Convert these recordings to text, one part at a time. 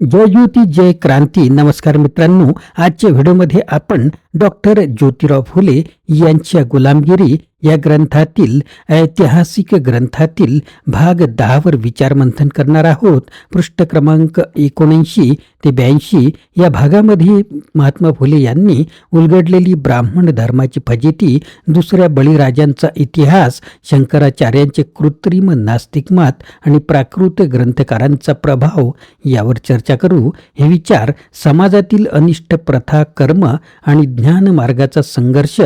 जय युती जय क्रांती. नमस्कार मित्रांनो आजच्या व्हिडिओमध्ये आपण डॉक्टर ज्योतिराव फुले यांच्या गुलामगिरी या ग्रंथातील ऐतिहासिक ग्रंथातील भाग दहावर विचारमंथन करणार आहोत. पृष्ठ क्रमांक एकोणऐंशी ते ब्याऐंशी या भागामध्ये महात्मा फुले यांनी उलगडलेली ब्राह्मण धर्माची फजिती दुसऱ्या बळीराजांचा इतिहास शंकराचार्यांचे कृत्रिम नास्तिकमत आणि प्राकृत ग्रंथकारांचा प्रभाव यावर चर्चा करू. हे विचार समाजातील अनिष्ट प्रथा कर्म आणि ज्ञान मार्गाचा संघर्ष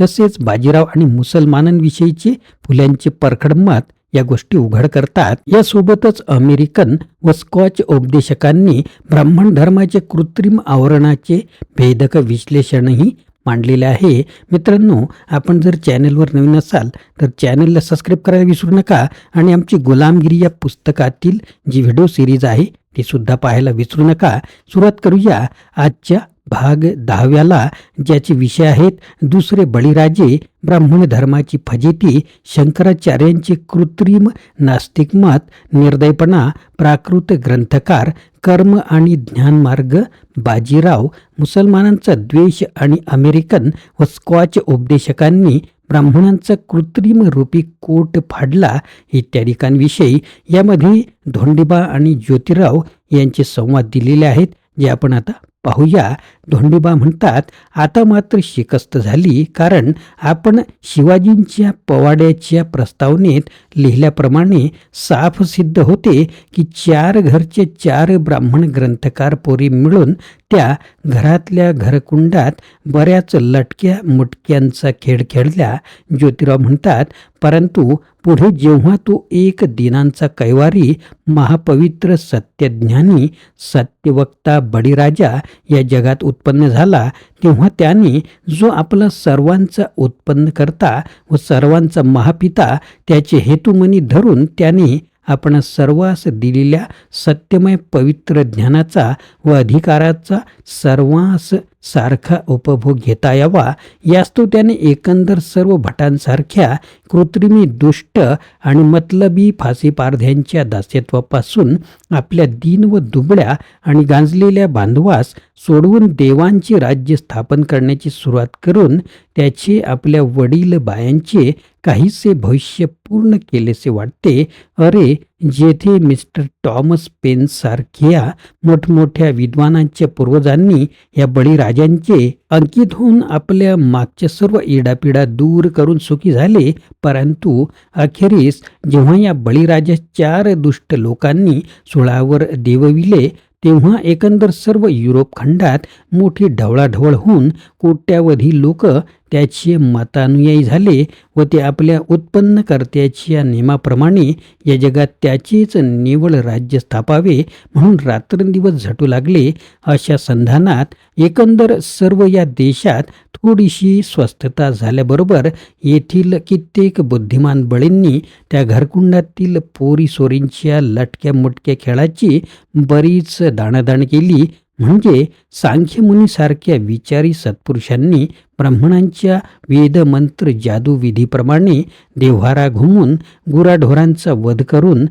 तसेच बाजीराव आणि मुसलमानांविषयीचे फुल्यांचे परखड मत या गोष्टी उघड करतात. यासोबतच अमेरिकन व स्कॉच उपदेशकांनी ब्राह्मण धर्माचे कृत्रिम आवरणाचे भेदक विश्लेषणही मांडलेले आहे. मित्रांनो आपण जर चॅनलवर नवीन असाल तर चॅनलला सबस्क्राईब करायला विसरू नका आणि आमची गुलामगिरी या पुस्तकातील जी व्हिडिओ सिरीज आहे ती सुद्धा पाहायला विसरू नका. सुरुवात करूया आजच्या भाग दहाव्याला ज्याचे विषय आहेत दुसरे बळीराजे ब्राह्मण धर्माची फजिती शंकराचार्यांचे कृत्रिम नास्तिकमत निर्दयपणा प्राकृत ग्रंथकार कर्म आणि ज्ञानमार्ग बाजीराव मुसलमानांचा द्वेष आणि अमेरिकन व स्कॉच उपदेशकांनी ब्राह्मणांचा कृत्रिम रूपी कोट फाडला इत्यादिकांविषयी यामध्ये धोंडिबा आणि ज्योतिराव यांचे संवाद दिलेले आहेत जे आपण आता पाहूया. धोंडीबा म्हणतात आता मात्र शिकस्त झाली कारण आपण शिवाजींच्या पवाड्याच्या प्रस्तावनेत लिहिल्याप्रमाणे साफ सिद्ध होते की चार घरचे चार ब्राह्मण ग्रंथकार पोरी मिळून त्या घरातल्या घरकुंडात बऱ्याच लटक्या मुटक्यांचा खेळ खेळल्या. ज्योतिराव म्हणतात परंतु पुढे जेव्हा तो एक दिनांचा कैवारी महापवित्र सत्यज्ञानी सत्यवक्ता बळीराजा या जगात उत्पन्न झाला तेव्हा त्याने जो आपला सर्वांचा उत्पन्न करता व सर्वांचा महापिता त्याचे हेतुमनी धरून त्याने आपण सर्वांस दिलेल्या सत्यमय पवित्र ज्ञानाचा व अधिकाराचा सर्वांस सारखा उपभोग घेता यावा. यास्तव त्याने एकंदर सर्व भटांसारख्या कृत्रिमी दुष्ट आणि मतलबी फाशीपारध्यांच्या दास्यत्वापासून आपल्या दीन व दुबळ्या आणि गांजलेल्या बांधवास सोडवून देवांचे राज्य स्थापन करण्याची सुरुवात करून त्याचे आपल्या वडील बायांचे काहीसे भविष्य पूर्ण केलेसे वाटते. अरे जेथे मिस्टर टॉमस पेन सारख्या मोठमोठ्या विद्वानांच्या पूर्वजांनी या बळीराजांचे अंकित होऊन आपल्या मागच्या सर्व इडापिडा दूर करून सुखी झाले परंतु अखेरीस जेव्हा या बळीराजा चार दुष्ट लोकांनी सुळावर देवविले तेव्हा एकंदर सर्व युरोप खंडात मोठी ढवळाढवळ होऊन कोट्यावधी लोक त्याचे मतानुयायी झाले व ते आपल्या उत्पन्नकर्त्याच्या नियमाप्रमाणे या जगात त्याचेच निवळ राज्य स्थापावे म्हणून रात्रंदिवस झटू लागले. अशा संधानात एकंदर सर्व या देशात थोडीशी स्वस्थता झाल्याबरोबर येथील कित्येक बुद्धिमान बळींनी त्या घरकुंडातील पोरी सोरींच्या लटक्या मुटक्या खेळाची बरीच दाणादाण केली. म्हणजे सांख्यमुनीसारख्या विचारी सत्पुरुषांनी ब्राह्मणांच्या वेदमंत्र जादूविधीप्रमाणे देव्हारा घुमून गुराढोरांचा वध करून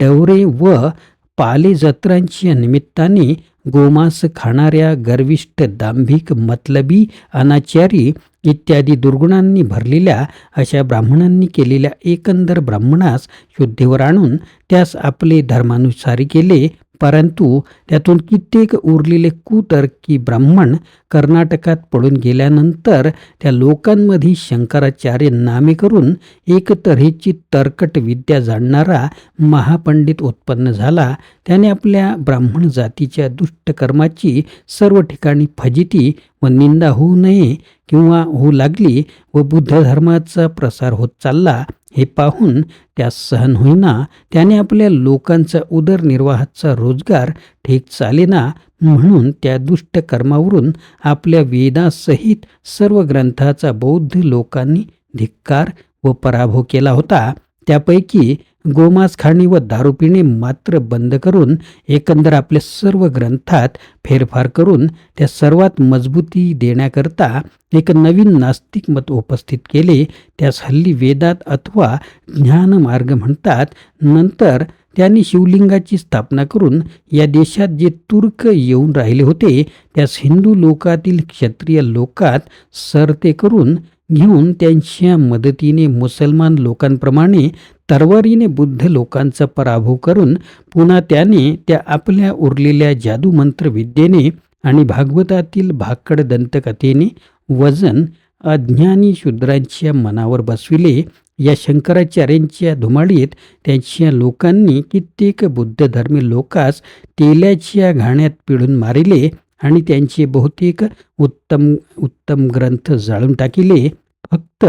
डवरे व पाले जत्रांच्या निमित्ताने गोमांस खाणाऱ्या गर्विष्ठ दांभिक मतलबी अनाचारी इत्यादी दुर्गुणांनी भरलेल्या अशा ब्राह्मणांनी केलेल्या एकंदर ब्राह्मणास शुद्धीवर आणून त्यास आपले धर्मानुसारी केले परंतु त्यातून कित्येक उरलेले कुतर्की ब्राह्मण कर्नाटकात पडून गेल्यानंतर त्या लोकांमध्ये शंकराचार्य नामे करून एकतऱ्हेची तरकट विद्या जाणणारा महापंडित उत्पन्न झाला. त्याने आपल्या ब्राह्मण जातीच्या दुष्टकर्माची सर्व ठिकाणी फजिती व निंदा होऊ नये किंवा होऊ लागली व बुद्ध धर्माचा प्रसार होत चालला. हे पाहून त्यास सहन होईना त्याने आपल्या लोकांचा उदरनिर्वाहाचा रोजगार ठीक चालेना म्हणून त्या दुष्ट कर्मावरून आपल्या वेदासहित सर्व ग्रंथाचा बौद्ध लोकांनी धिक्कार व पराभव केला होता. त्यापैकी गोमांस खाणे व दारू पिणे मात्र बंद करून एकंदर आपल्या सर्व ग्रंथात फेरफार करून त्या सर्वात मजबूती देण्याकरता एक नवीन नास्तिक मत उपस्थित केले. त्यास हल्ली वेदात अथवा ज्ञानमार्ग म्हणतात. नंतर त्यांनी शिवलिंगाची स्थापना करून या देशात जे तुर्क येऊन राहिले होते त्यास हिंदू लोकातील क्षत्रिय लोकात सरते करून घेऊन त्यांच्या मदतीने मुसलमान लोकांप्रमाणे तरवारीने बुद्ध लोकांचा पराभव करून पुन्हा त्याने त्या आपल्या उरलेल्या जादूमंत्र विद्येने आणि भागवतातील भाकड दंतकथेने वजन अज्ञानी शूद्रांच्या मनावर बसविले. या शंकराचार्यांच्या धुमाडीत त्यांच्या लोकांनी कित्येक बुद्ध धर्मी लोकास तेल्याच्या घाण्यात पिळून मारिले आणि त्यांचे बहुतेक उत्तम उत्तम ग्रंथ जाळून टाकिले. फक्त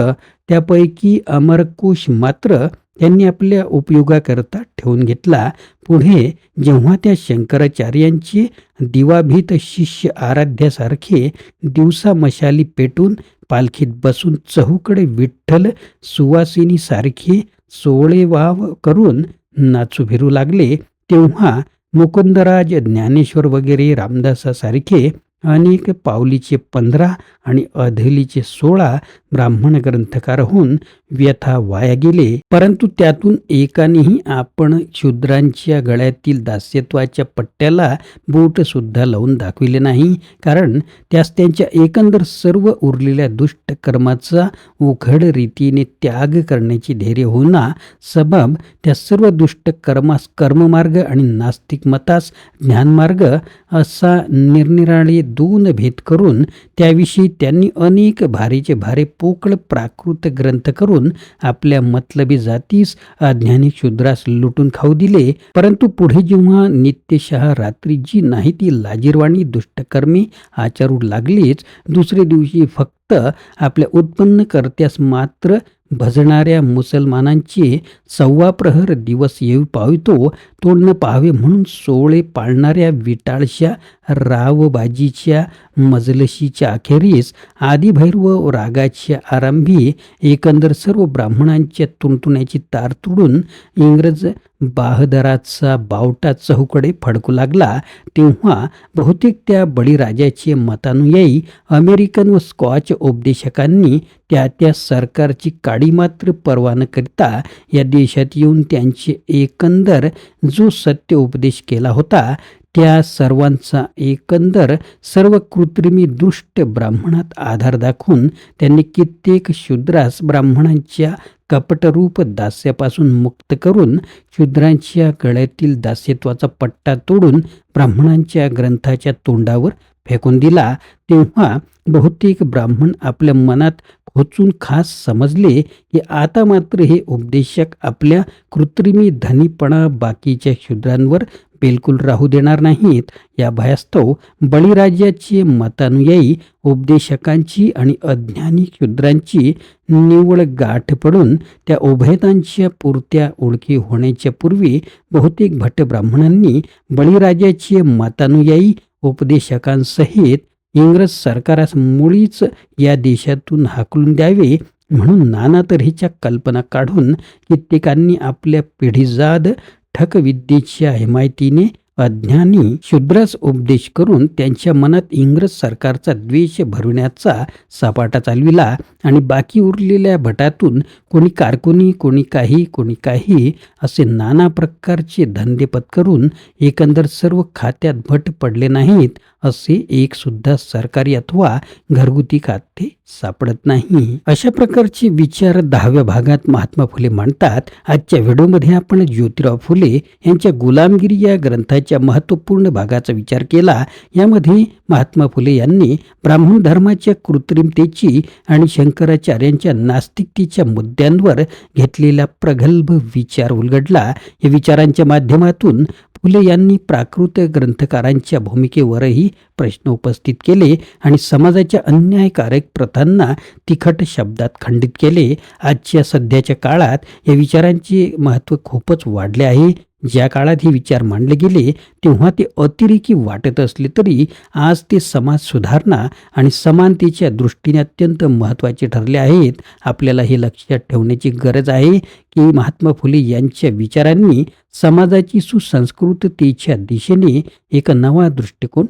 त्यापैकी अमरकोश मात्र त्यांनी आपल्या उपयोगाकरता ठेवून घेतला. पुढे जेव्हा त्या शंकराचार्यांचे दिवाभीत शिष्य आराध्यासारखे दिवसा मशाली पेटून पालखीत बसून चहूकडे विठ्ठल सुवासिनीसारखे सोळे वाव करून नाचू फिरू लागले तेव्हा मुकुंदराज ज्ञानेश्वर वगैरे रामदासासारखे अनेक पावलीचे पंधरा आणि अधलीचे सोळा ब्राह्मण ग्रंथकार होऊन व्यथा वाया गेले. परंतु त्यातून एकानेही आपण शूद्रांच्या गळ्यातील दास्यत्वाच्या पट्ट्याला बोट सुद्धा लावून दाखविले नाही कारण त्यास त्यांच्या एकंदर सर्व उरलेल्या दुष्ट कर्माचा उघड रीतीने त्याग करण्याची धैर्य होणा सबब त्या सर्व दुष्ट कर्मास कर्ममार्ग आणि नास्तिक मतास ज्ञानमार्ग असा निरनिराळे दोन भेद करून त्याविषयी त्यांनी अनेक भारीचे भारे पोकळ प्राकृत ग्रंथ करून आपल्या मतलबी जातीस अज्ञानी शूद्रास लुटून खाऊ दिले. परंतु पुढे जेव्हा नित्यशः रात्री जी नाही ती लाजीरवाणी दुष्टकर्मी आचारू लागलीच दुसरे दिवशी फक्त आपल्या उत्पन्न कर्त्यास मात्र भजणाऱ्या मुसलमानांचे सव्वा प्रहर दिवस येऊ पावितो तो न पाहावे म्हणून सोळे पाळणाऱ्या विटाळशा रावबाजीच्या मजलशीच्या अखेरीस आदिभैरव रागाच्या आरंभी एकंदर सर्व ब्राह्मणांच्या तुणतुण्याची तार तुडून इंग्रज बाहदराचा बावटा चहूकडे फडकू लागला. तेव्हा बहुतेक त्या बळीराजाचे मतानुयायी अमेरिकन व स्कॉच उपदेशकांनी त्या त्या सरकारची काडी मात्र पर्वा न करता या देशात येऊन त्यांचे एकंदर जो सत्य उपदेश केला होता त्या सर्वांचा एकंदर सर्व कृत्रिमी दुष्ट ब्राह्मणात आधार दाखवून त्यांनी कित्येक शूद्रास ब्राह्मणांच्या कपटरूप दास्यापासून मुक्त करून शूद्रांच्या गळ्यातील दास्यत्वाचा पट्टा तोडून ब्राह्मणांच्या ग्रंथाच्या तोंडावर फेकून दिला. तेव्हा बहुतेक ब्राह्मण आपल्या मनात खोचून खास समजले की आता मात्र हे उपदेशक आपल्या कृत्रिमी धनीपणा बाकीच्या शूद्रांवर बिलकुल राहू देणार नाहीत. या भयास्तव बळीराजाची मतानुयायी उपदेशकांची आणि अज्ञानी शूद्रांची निवळ गाठ पडून त्या उभयतांच्या पुरत्या ओळखी होण्याच्या पूर्वी बहुतेक भट्ट ब्राह्मणांनी बळीराजाची मतानुयायी उपदेशकांसहित इंग्रज सरकारास मुळीच या देशातून हाकलून द्यावे म्हणून नाना तऱ्हेच्या कल्पना काढून कित्येकांनी आपल्या पिढीजाद ठकविद्येच्या हिमायतीने अज्ञानी शूद्रास उपदेश करून त्यांच्या मनात इंग्रज सरकारचा द्वेष भरविण्याचा सपाटा चालविला आणि बाकी उरलेल्या भटातून कोणी कारकुनी कोणी काही कोणी काही असे नाना प्रकारचे धंदे पत्करून एकंदर सर्व खात्यात भट पडले नाहीत असे एक सुद्धा सरकारी अथवा घरगुती खाते सापडत नाही. अशा प्रकारचे विचार दहाव्या भागात महात्मा फुले मांडतात आजच्या व्हिडिओमध्ये आपण ज्योतिराव फुले यांच्या गुलामगिरी या ग्रंथाच्या महत्त्वपूर्ण भागाचा विचार केला. यामध्ये महात्मा फुले यांनी ब्राह्मण धर्माच्या कृत्रिमतेची आणि शंकराचार्यांच्या नास्तिकतेच्या मुद्द्यांवर घेतलेला प्रगल्भ विचार उलगडला. या विचारांच्या माध्यमातून फुले यांनी प्राकृत ग्रंथकारांच्या भूमिकेवरही प्रश्न उपस्थित केले आणि समाजाच्या अन्यायकारक प्रथांना तिखट शब्दात खंडित केले. आजच्या सध्याच्या काळात या विचारांचे महत्त्व खूपच वाढले आहे. ज्या काळात हे विचार मांडले गेले तेव्हा ते अतिरेकी वाटत असले तरी आज ते समाज सुधारणा आणि समानतेच्या दृष्टीने अत्यंत महत्त्वाचे ठरले आहेत. आपल्याला हे लक्षात ठेवण्याची गरज आहे की महात्मा फुले यांच्या विचारांनी समाजाची सुसंस्कृततेच्या दिशेने एक नवा दृष्टिकोन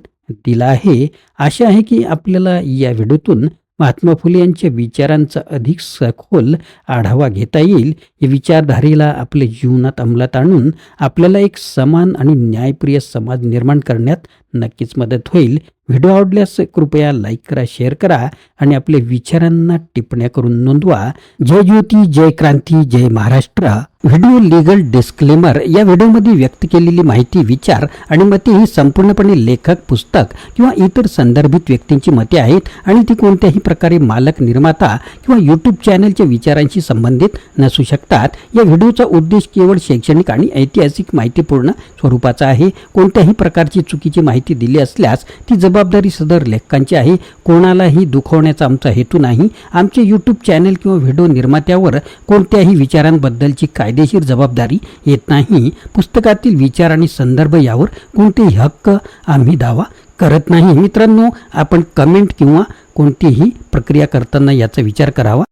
दिला आहे. आशा आहे की आपल्याला या व्हिडिओतून महात्मा फुले यांच्या विचारांचा अधिक सखोल आढावा घेता येईल. या विचारधारेला आपल्या जीवनात अंमलात आणून आपल्याला एक समान आणि न्यायप्रिय समाज निर्माण करण्यात नक्कीच मदत होईल. व्हिडिओ आवडल्यास कृपया लाईक करा शेअर करा आणि आपल्या विचारांना टिप्पण्या करून नोंदवा. जय ज्योती जय क्रांती जय महाराष्ट्र. व्हिडिओ लिगल डिस्क्लेमर या व्हिडिओमध्ये व्यक्त केलेली माहिती विचार आणि मते ही संपूर्णपणे लेखक पुस्तक किंवा इतर संदर्भित व्यक्तींची मते आहेत आणि ती कोणत्याही प्रकारे मालक निर्माता किंवा यूट्यूब चॅनलच्या विचारांशी संबंधित नसू शकतात. शकतात या व्हिडिओचा उद्देश केवळ शैक्षणिक आणि ऐतिहासिक माहितीपूर्ण स्वरूपाचा आहे. कोणत्याही प्रकारची चुकीची माहिती दिली असल्यास ती जबाबदारी सदर लेखकांची आहे. कोणालाही दुखवण्याचा आमचा हेतू नाही. आमचे यूट्यूब चॅनल किंवा व्हिडिओ निर्मात्यावर कोणत्याही विचारांबद्दलची कायदेशीर जबाबदारी येत नाही. पुस्तकातील विचार आणि संदर्भ यावर कोणतेही हक्क आम्ही दावा करत नाही. मित्रांनो आपण कमेंट किंवा कोणतीही प्रक्रिया करताना याचा विचार करावा.